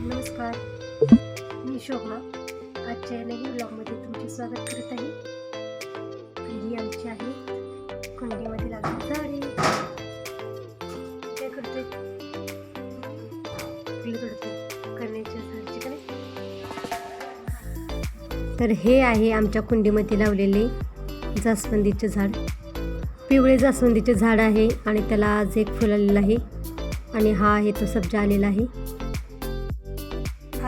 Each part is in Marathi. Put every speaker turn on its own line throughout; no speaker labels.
नमस्कार. मी शोभा आजच्या नवीन ब्लॉगमध्ये तुमचे स्वागत करत आहे. ही आमची आहे कुंडीमध्ये लागली झाडे काय करतोय? करण्याच्या झाडची काय? तर हे आहे आमच्या कुंडीमध्ये लावलेले जास्वंदीचे झाड. पिवळे जास्वंदीचे झाड आहे आणि त्याला आज एक फुल आलेलं आहे. आणि हा आहे तो सब्जा आलेला आहे.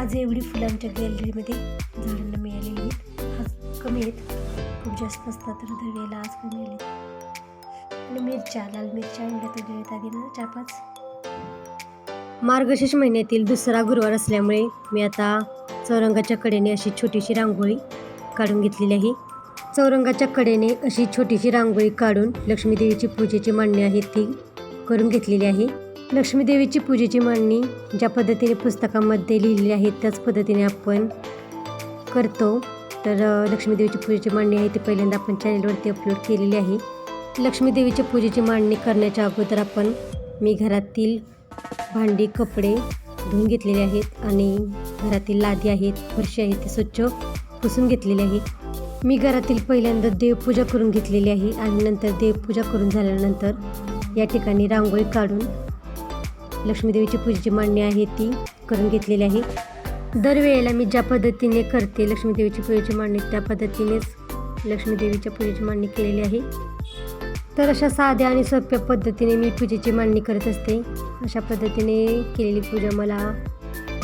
आज एवढी फुलं आमच्या गॅलरीमध्ये झाडांना मिळालेली आहेत. आज कमी आहेत. खूप जास्त असतात तर दरवेळेला आज कमी आले आणि मिरच्या लाल मिरच्या एवढ्या तर वेळेत आधी ना चार पाच. मार्गशीर्ष महिन्यातील दुसरा गुरुवार असल्यामुळे मी आता चौरंगाच्या कडेने अशी छोटीशी रांगोळी काढून घेतलेली आहे. चौरंगाच्या कडेने अशी छोटीशी रांगोळी काढून लक्ष्मीदेवीची पूजेची मांडणी आहे ती करून घेतलेली आहे. लक्ष्मीदेवीची पूजेची मांडणी ज्या पद्धतीने पुस्तकामध्ये लिहिलेली आहे त्याच पद्धतीने आपण करतो. तर लक्ष्मीदेवीची पूजेची मांडणी आहे ती पहिल्यांदा आपण चॅनलवरती अपलोड केलेली आहे. लक्ष्मीदेवीच्या पूजेची मांडणी करण्याच्या अगोदर आपण मी घरातील भांडी कपडे धुवून घेतलेले आहेत आणि घरातील लादी आहेत फरशी आहेत ती स्वच्छ पुसून घेतलेली आहे मी घरातील पहिल्यांदा देवपूजा करून घेतलेली आहे आणि नंतर देवपूजा करून झाल्यानंतर या ठिकाणी रांगोळी काढून लक्ष्मीदेवीची पूजेची मांडणी आहे ती करून घेतलेली आहे. दरवेळेला मी ज्या पद्धतीने करते लक्ष्मीदेवीची पूजेची मांडणी त्या पद्धतीनेच लक्ष्मीदेवीच्या पूजेची मांडणी केलेली आहे. तर अशा साध्या आणि सोप्या पद्धतीने मी पूजेची मांडणी करत असते. अशा पद्धतीने केलेली पूजा मला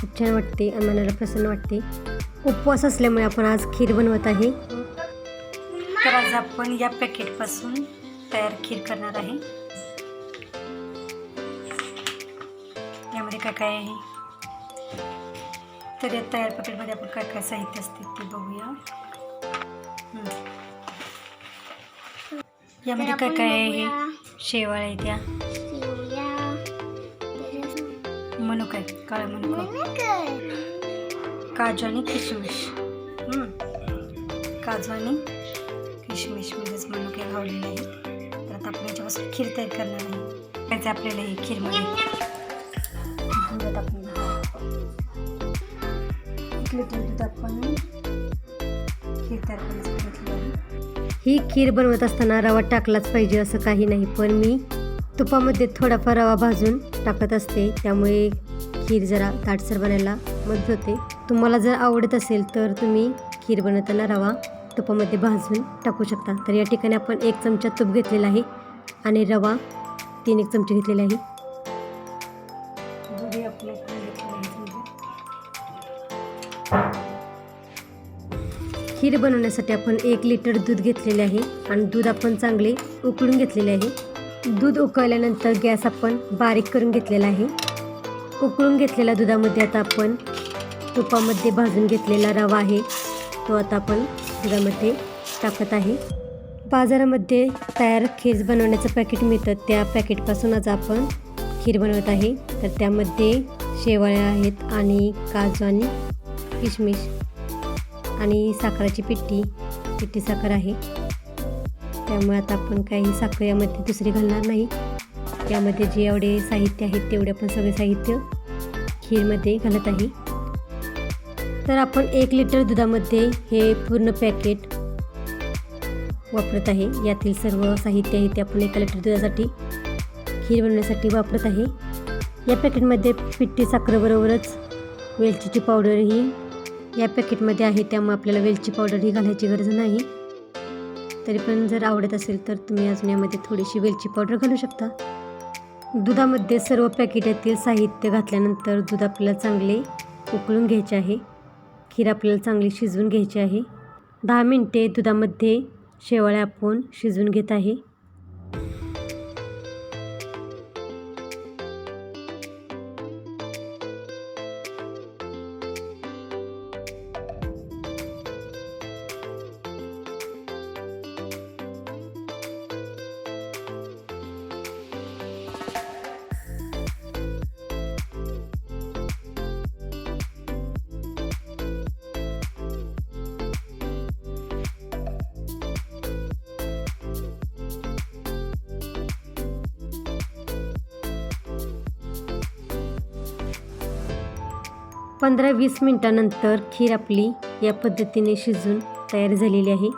खूप छान वाटते आणि मनाला प्रसन्न वाटते. उपवास असल्यामुळे आपण आज खीर बनवत आहे. तर आज आपण या पॅकेटपासून तयार खीर करणार आहे. यामध्ये काय काय आहे? तर या तयार पॅकेटमध्ये आपण काय काय साहित्य असते ते बघूया. यामध्ये काय काय आहे? हे शेवाळ आहे त्या. मनुक आहे काळा मनुक. काजू आणि किशमिश. काजू आणि किशमिश म्हणजेच मनुके घावलेले आहे तर आता आपण याच्यापासून खीर तयार करणार आहे. त्याचे आपल्याला हे खीरमध्ये दूध टाकून एक लिटर दूध आपण खीर तयार करण्यासाठी ही खीर बनवत असताना रवा टाकलाच पाहिजे असं काही नाही पण मी तुपामध्ये थोडाफार रवा भाजून टाकत असते. त्यामुळे खीर जरा ताटसर बनायला मदत होते. तुम्हाला जर आवडत असेल तर तुम्ही खीर बनवताना रवा तुपामध्ये भाजून टाकू शकता. तर या ठिकाणी आपण एक चमचा तूप घेतलेला आहे आणि रवा तीन एक चमचे घेतलेले आहे. खीर बनवण्यासाठी आपण एक लिटर दूध घेतलेले आहे आणि दूध आपण चांगले उकळून घेतलेले आहे. दूध उकळल्यानंतर गॅस आपण बारीक करून घेतलेला आहे. उकळून घेतलेल्या दुधामध्ये आता आपण तुपामध्ये भाजून घेतलेला रवा आहे. तो आता आपण दुधामध्ये टाकत आहे. बाजारामध्ये तयार खीर बनवण्याचं पॅकेट मिळतं. त्या पॅकेटपासून आज आपण खीर बनवत आहे. तर त्यामध्ये शेवाळ्या आहेत आणि काजू आणि किशमिश. आणि साखराची पिट्टी पिट्टी साखर आहे. त्यामुळे आता आपण काही साखर यामध्ये दुसरी घालणार नाही. यामध्ये जे एवढे साहित्य आहेत तेवढे आपण सगळे साहित्य खीरमध्ये घालत आहे. तर आपण एक लिटर दुधामध्ये हे पूर्ण पॅकेट वापरत आहे. यातील सर्व साहित्य आहे ते आपण एका लिटर दुधासाठी खीर बनवण्यासाठी वापरत आहे. या पॅकेटमध्ये पिट्टी साखरेबरोबरच वेलचीची पावडर ही या पॅकेटमध्ये आहे त्यामुळे आपल्याला वेलची पावडर ही घालायची गरज नाही. तरी पण जर आवडत असेल तर तुम्ही अजून यामध्ये थोडीशी वेलची पावडर घालू शकता. दुधामध्ये सर्व पॅकेटातील साहित्य घातल्यानंतर दूध आपल्याला चांगले उकळून घ्यायचे आहे. खीर आपल्याला चांगली शिजवून घ्यायची आहे. दहा मिनटे दुधामध्ये शेवाळ्या आपण शिजवून घेत आहे. पंधरा वीस मिनटानंतर खीर आपली या पद्धतीने शिजून तयार झालेली आहे.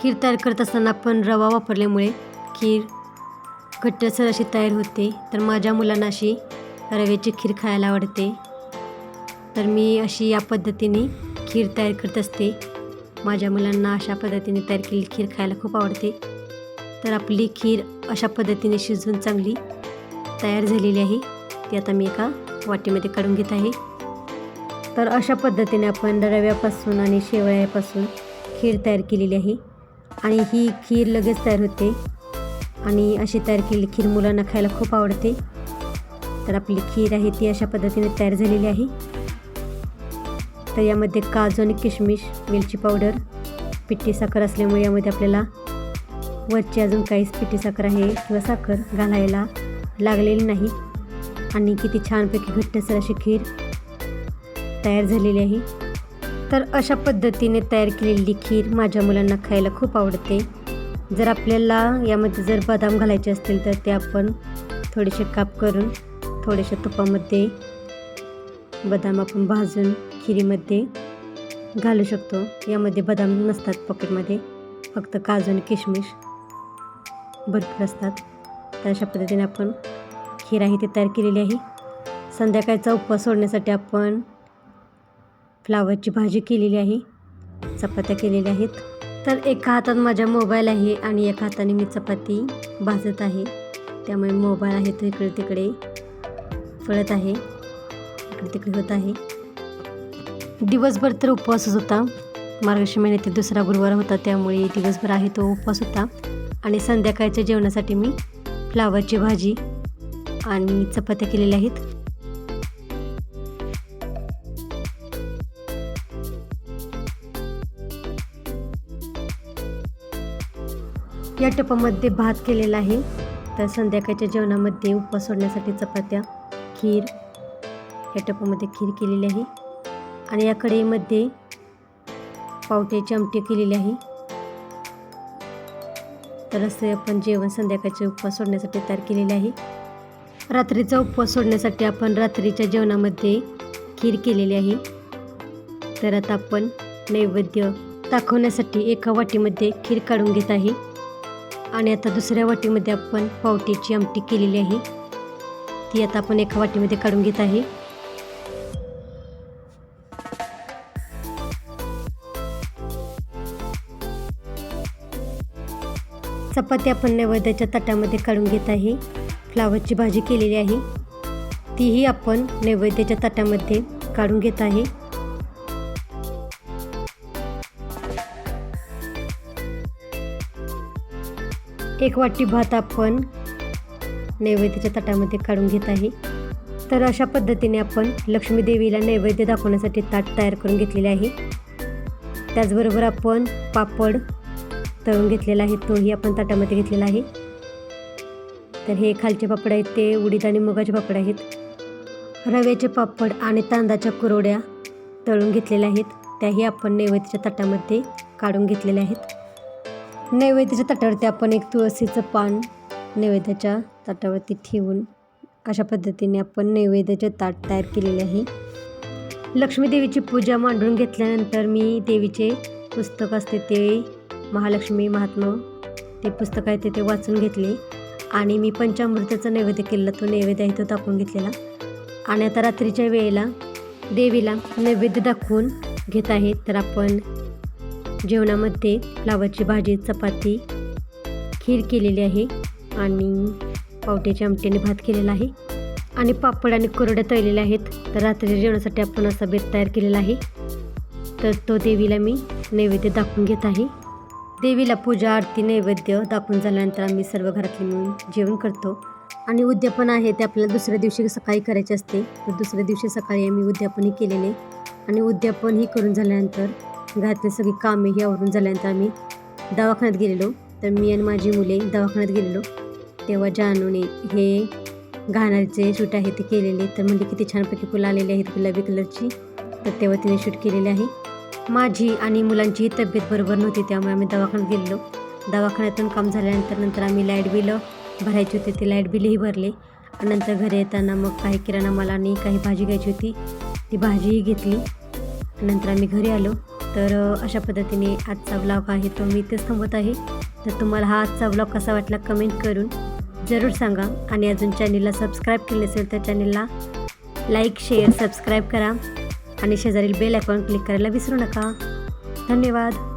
खीर तयार करत असताना आपण रवा वापरल्यामुळे खीर घट्टसर अशी तयार होते. तर माझ्या मुलांना अशी रव्याची खीर खायला आवडते. तर मी अशी या पद्धतीने खीर तयार करत असते. माझ्या मुलांना अशा पद्धतीने तयार केलेली खीर खायला खूप आवडते. तर आपली खीर अशा पद्धतीने शिजून चांगली तयार झालेली आहे. ती आता मी एका वाटीमध्ये काढून घेत आहे. तर अशा पद्धतीने आपण रव्यापासून आणि शेवयापासून खीर तयार केलेली आहे. आणि ही खीर लगेच तयार होते. आणि अशी तयार केलेली खीर मुलांना खायला खूप आवडते. तर आपली खीर आहे ती अशा पद्धतीने तयार झालेली आहे. तर यामध्ये काजू आणि किशमिश वेलची पावडर पिठी साखर असल्यामुळे यामध्ये आपल्याला वरची अजून काहीच पिठी साखर आहे किंवा साखर घालायला लागलेली नाही. आणि किती छानपैकी घट्टसर अशी खीर तयार झालेली आहे. तर अशा पद्धतीने तयार केलेली खीर माझ्या मुलांना खायला खूप आवडते. जर आपल्याला यामध्ये जर बदाम घालायचे असतील तर ते आपण थोडेसे काप करून थोड्याशा तुपामध्ये बदाम आपण भाजून खिरीमध्ये घालू शकतो. यामध्ये बदाम नसतात पॉकेटमध्ये फक्त काजू आणि किशमिश भरपूर असतात. तर अशा पद्धतीने आपण खीर आहे ती तयार केलेली आहे. संध्याकाळचा उपवास सोडण्यासाठी आपण फ्लावरची भाजी केलेली आहे. चपात्या केलेल्या आहेत. तर एका हातात माझा मोबाईल आहे आणि एका हाताने मी चपाती भाजत आहे. त्यामुळे मोबाईल आहे तो इकडे तिकडे पळत आहे. इकडे तिकडे होत आहे. दिवसभर तर उपवासच होता. मार्गशीर महिन्यातील दुसरा गुरुवार होता त्यामुळे दिवसभर आहे तो उपवास होता. आणि संध्याकाळच्या जेवणासाठी मी फ्लावरची भाजी आणि चपात्या केलेल्या आहेत. या टपामध्ये भात केलेला आहे. तर संध्याकाळच्या जेवणामध्ये उपवास सोडण्यासाठी चपात्या खीर या टपामध्ये खीर केलेली आहे. आणि या कढईमध्ये पावट्याची आमटी केलेली आहे. तर असे आपण जेवण संध्याकाळचे उपवास सोडण्यासाठी तयार केलेले आहे. रात्रीचा उपवास सोडण्यासाठी आपण रात्रीच्या जेवणामध्ये खीर केलेली आहे. तर आता आपण नैवेद्य दाखवण्यासाठी एका वाटीमध्ये खीर काढून घेत आहे. आणि आता दुसऱ्या वाटीमध्ये आपण पावटीची आमटी केलेली आहे. ती आता आपण एका वाटीमध्ये काढून घेत आहे. चपाती आपण नैवेद्याच्या ताटामध्ये काढून घेत आहे. फ्लावरची भाजी केलेली आहे. तीही आपण नैवेद्याच्या ताटामध्ये काढून घेत आहे. एक वाटी भात आपण नैवेद्याच्या ताटामध्ये काढून घेत आहे. तर अशा पद्धतीने आपण लक्ष्मी देवीला नैवेद्य दाखवण्यासाठी ताट तयार करून घेतलेले आहे. त्याचबरोबर आपण पापड तळून घेतलेला आहे तोही आपण ताटामध्ये घेतलेला आहे. तर हे खालचे पापड आहेत ते उडीद आणि मुगाचे पापड आहेत. रव्याचे पापड आणि तांदळाच्या कुरोड्या तळून घेतलेल्या आहेत. त्याही आपण नैवेद्याच्या ताटामध्ये काढून घेतलेल्या आहेत. नैवेद्याच्या ताटावरती आपण एक तुळशीचं पान नैवेद्याच्या ताटावरती ठेवून अशा पद्धतीने आपण नैवेद्याचे ताट तयार केलेले आहे. लक्ष्मी देवीची पूजा मांडून घेतल्यानंतर मी देवीचे पुस्तक असते ते महालक्ष्मी महात्मा ते पुस्तक आहे ते ते वाचून घेतले. आणि मी पंचामृताचा नैवेद्य केलेला तो नैवेद्य आहे तो दाखवून घेतलेला. आणि आता रात्रीच्या वेळेला देवीला नैवेद्य दाखवून घेत आहे. तर आपण जेवणामध्ये फ्लावरची भाजी चपाती खीर केलेली आहे आणि पावट्याच्या आमटीने भात केलेला आहे आणि पापड आणि कोरड्या तळलेल्या आहेत. तर रात्री जेवणासाठी आपण असा बेत तयार केलेला आहे. तर तो देवीला मी नैवेद्य दाखवून घेत आहे. देवीला पूजा आरती नैवेद्य दाखवून झाल्यानंतर आम्ही सर्व घरातले मिळून जेवण करतो. आणि उद्यापन आहे ते आपल्याला दुसऱ्या दिवशी सकाळी करायचे असते. तर दुसऱ्या दिवशी सकाळी आम्ही उद्यापनही केलेले. आणि उद्यापन ही करून झाल्यानंतर घरातली सगळी कामे ही आवरून झाल्यानंतर आम्ही दवाखान्यात गेलेलो. तर मी आणि माझी मुले दवाखान्यात गेलेलो. तेव्हा जानूने हे घाणाचे शूट आहे ते केलेले. तर म्हणजे किती छानपैकी फुलं आलेली आहेत गुलाबी कलरची. तर तेव्हा तिने शूट केलेले आहे. माझी आणि मुलांची तब्येत बरोबर नव्हती त्यामुळे आम्ही दवाखान्यात गेलेलो. दवाखान्यातून काम झाल्यानंतर नंतर आम्ही लाइट बिलं भरायची होती ते लाइट बिलही भरले. आणि नंतर घरी येताना मग काही किराणा मला आणि काही भाजी घ्यायची होती ती भाजीही घेतली. नंतर आम्ही घरी आलो. तर अशा पद्धतीने आजचा ब्लॉग आहे तो मी इथेच थांबत आहे. तर तुम्हाला हा आजचा ब्लॉग कसा वाटला कमेंट करून जरूर सांगा आणि अजून चॅनेलला सबस्क्राईब केले असेल तर चॅनेलला लाईक शेअर सबस्क्राईब करा आणि शेजारील बेल आयकॉन क्लिक करायला विसरू नका. धन्यवाद.